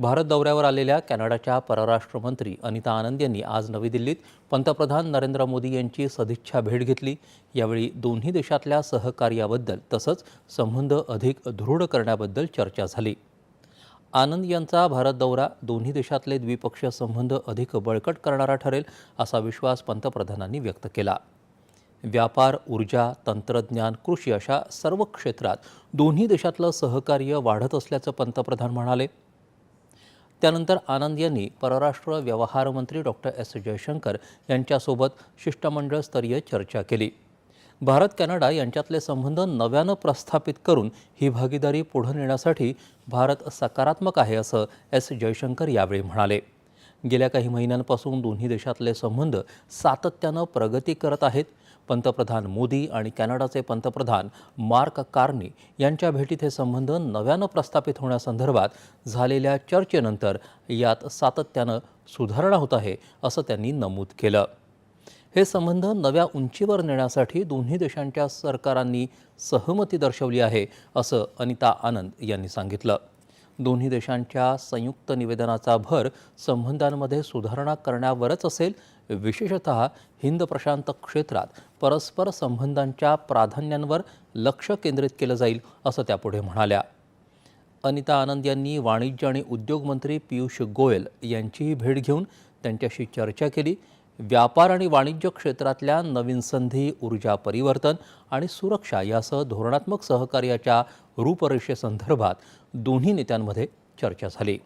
भारत दौऱ्यावर आलेल्या कॅनडाच्या परराष्ट्र मंत्री अनिता आनंद यांनी आज नवी दिल्लीत पंतप्रधान नरेंद्र मोदी यांची सदिच्छा भेट घेतली. यावेळी दोन्ही देशातल्या सहकार्याबद्दल तसंच संबंध अधिक दृढ करण्याबद्दल चर्चा झाली. आनंद यांचा भारत दौरा दोन्ही देशातले द्विपक्षीय संबंध अधिक बळकट करणारा ठरेल असा विश्वास पंतप्रधानांनी व्यक्त केला. व्यापार ऊर्जा तंत्रज्ञान कृषी अशा सर्व क्षेत्रात दोन्ही देशातलं सहकार्य वाढत असल्याचं पंतप्रधान म्हणाले. त्यानंतर आनंद यांनी परराष्ट्र व्यवहार मंत्री डॉक्टर एस. जयशंकर यांच्यासोबत शिष्टमंडळ स्तरीय चर्चा केली. भारत कॅनडा यांच्यातले संबंध नव्यानं प्रस्थापित करून ही भागीदारी पुढे नेण्यासाठी भारत सकारात्मक आहे असं एस. जयशंकर यावेळी म्हणाले. गेल्या काही महिन्यांपासून दोन्ही देशातले संबंध सातत्यानं प्रगती करत आहेत. पंतप्रधान मोदी आणि कॅनडाचे पंतप्रधान मार्क कार्नी यांच्या भेटीत हे संबंध नव्यानं प्रस्थापित होण्यासंदर्भात झालेल्या चर्चेनंतर यात सातत्यानं सुधारणा होत आहे असं त्यांनी नमूद केलं. हे संबंध नव्या उंचीवर नेण्यासाठी दोन्ही देशांच्या सरकारांनी सहमती दर्शवली आहे असं अनिता आनंद यांनी सांगितलं. दोन्ही देशांच्या संयुक्त निवेदनाचा भर संबंधांमध्ये सुधारणा करण्यावरच असेल. विशेषत हिंद प्रशांत क्षेत्रात परस्पर संबंधांच्या प्राधान्यांवर लक्ष केंद्रित केलं जाईल असं त्या पुढे म्हणाल्या. अनिता आनंद यांनी वाणिज्य आणि उद्योग मंत्री पियुष गोयल यांचीही भेट घेऊन त्यांच्याशी चर्चा केली. व्यापार आणि वाणिज्य क्षेत्रातल्या नवीन संधी ऊर्जा परिवर्तन आणि सुरक्षा यासह धोरणात्मक सहकार्याच्या रूपरेषेसंदर्भात दोन्ही नेत्यांमध्ये चर्चा झाली.